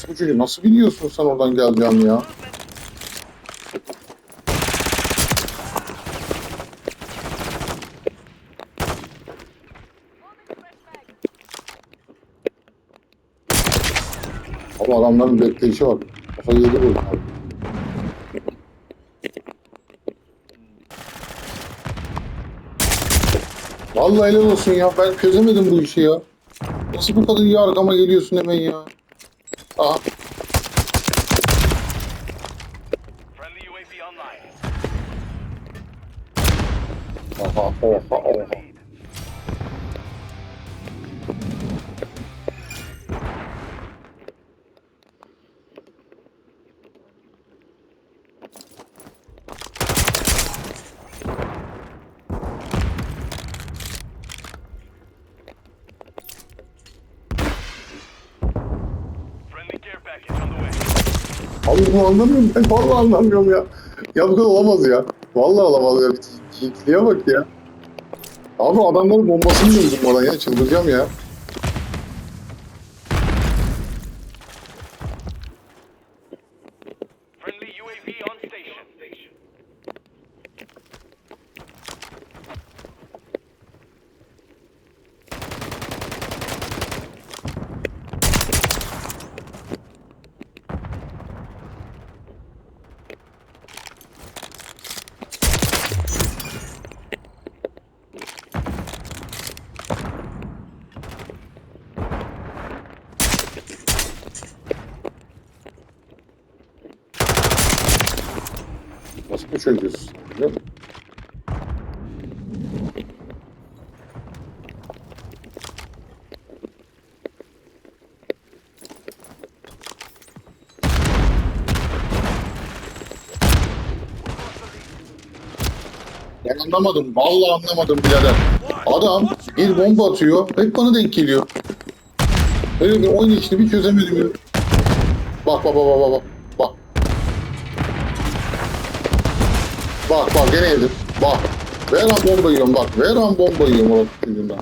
Orospu çocuğu nasıl biliyorsun sen oradan geleceğim ya? Ama adamların bekleyişi var. Kafa yedi bu. Vallahi helal olsun ya. Ben çözemedim bu işi ya. Nasıl bu kadar iyi arkama geliyorsun hemen ya? Aha. Friendly UAV online. Abi bunu anlamıyorum ben. Vallahi anlamıyorum ya. Ya bu kadar olamaz ya. Vallahi olamaz ya. Yiğitliğe bak ya. Abi adamların bombasını gördüm bana ya. Çıldıracağım ya. Friendly UAV on Biliyor musun? Ben anlamadım. Vallahi anlamadım birader. Adam bir bomba atıyor. Hep bana denk geliyor. Öyle bir oynayışını bir çözemedim. Bak bak bak bak bak. Bak. Bak bak gene yedim. Bak. Ver an bomba yiyorum bak. Ver an bomba yiyorum orası yüzünden.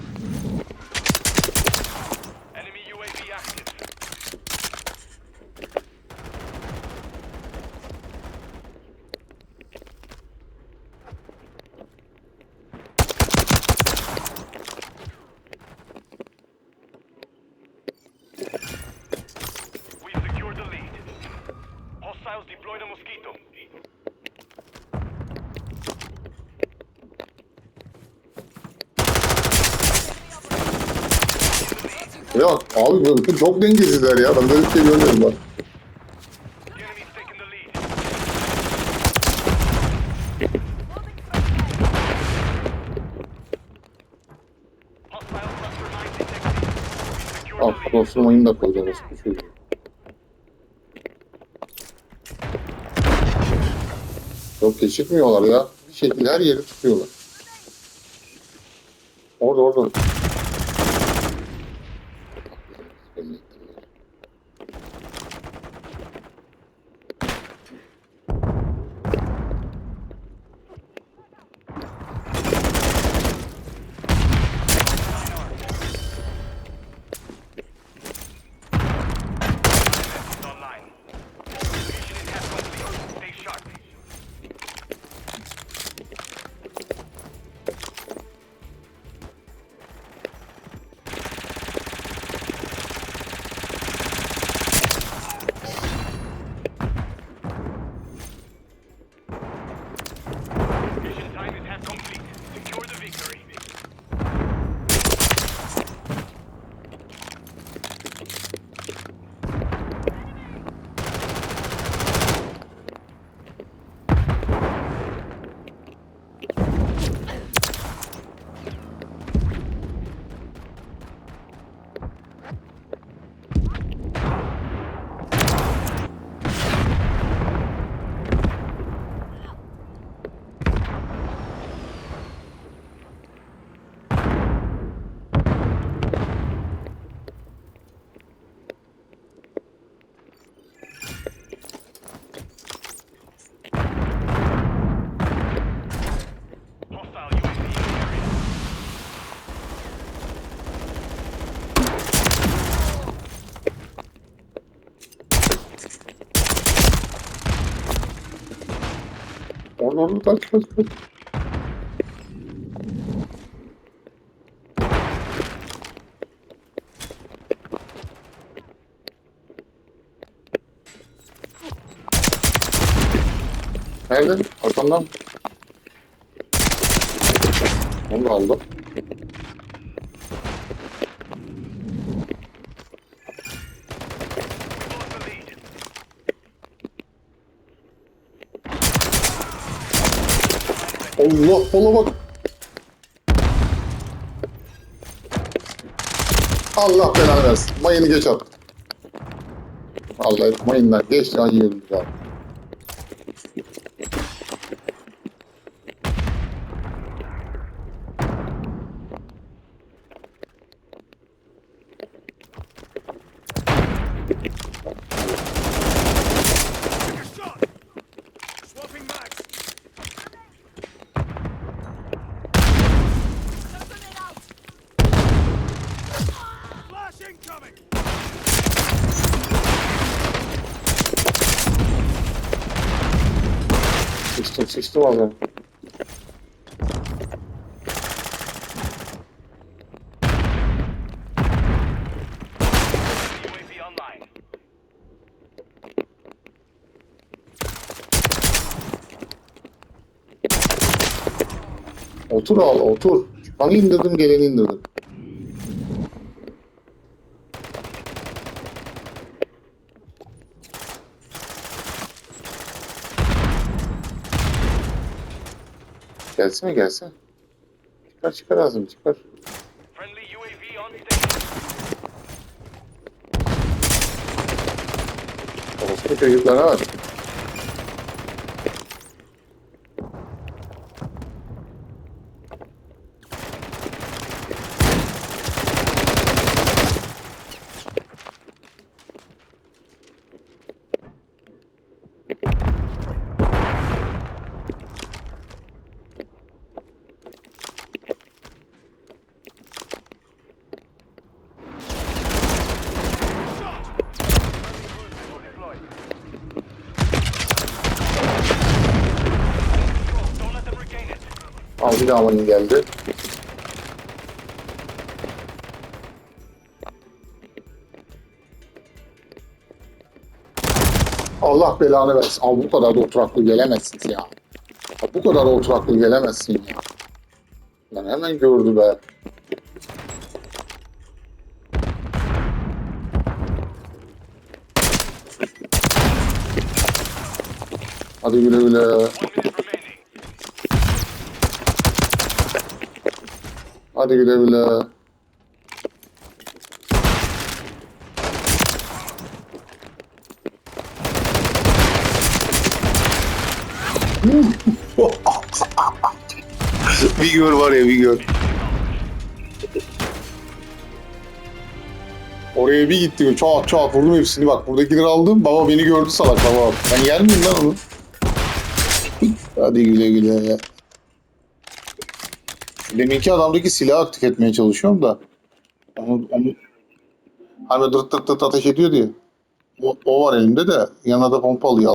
Yok abi böyle çok dengesizler ya. Ben böyle bir şey görmedim bak. The lead. cross'lamayını da koyacağız. Bu çocuğu. Çok geçirmiyorlar ya. Bir şekilde her yeri tutuyorlar. Orada orada. Orada kaç kaç kaç. Nerede? Arkamdan. Onu da aldım. Allah sola bak. Allah belanı versin. Mayını geç at. Allah mayınlar geç ya yiyelim ya. Sıçtım sıçtım abi. Otur al otur. Bana indirdim geleni indirdim. Gelsene gelsene. Çıkar çıkar ağzını çıkar. Çocuklara bak. Al bir daha geldi. Allah belanı versin. Al bu kadar da oturaklı gelemezsin ya. Ya bu kadar da oturaklı gelemezsin ya. Lan hemen gördü be. Hadi güle güle. Hadi güle güle. bir gör var ya bir gör. Oraya bir gittim. Çat çat vurdum hepsini. Bak buradakileri aldım. Baba beni gördü salak baba. Ben yer miyim lan onu? Hadi güle güle ya. Deminki adamdaki silahı aktif etmeye çalışıyorum da. Onu, onu hani dırt dırt dırt ateş ediyor diye. O, o var elimde de yanına da pompa alıyor.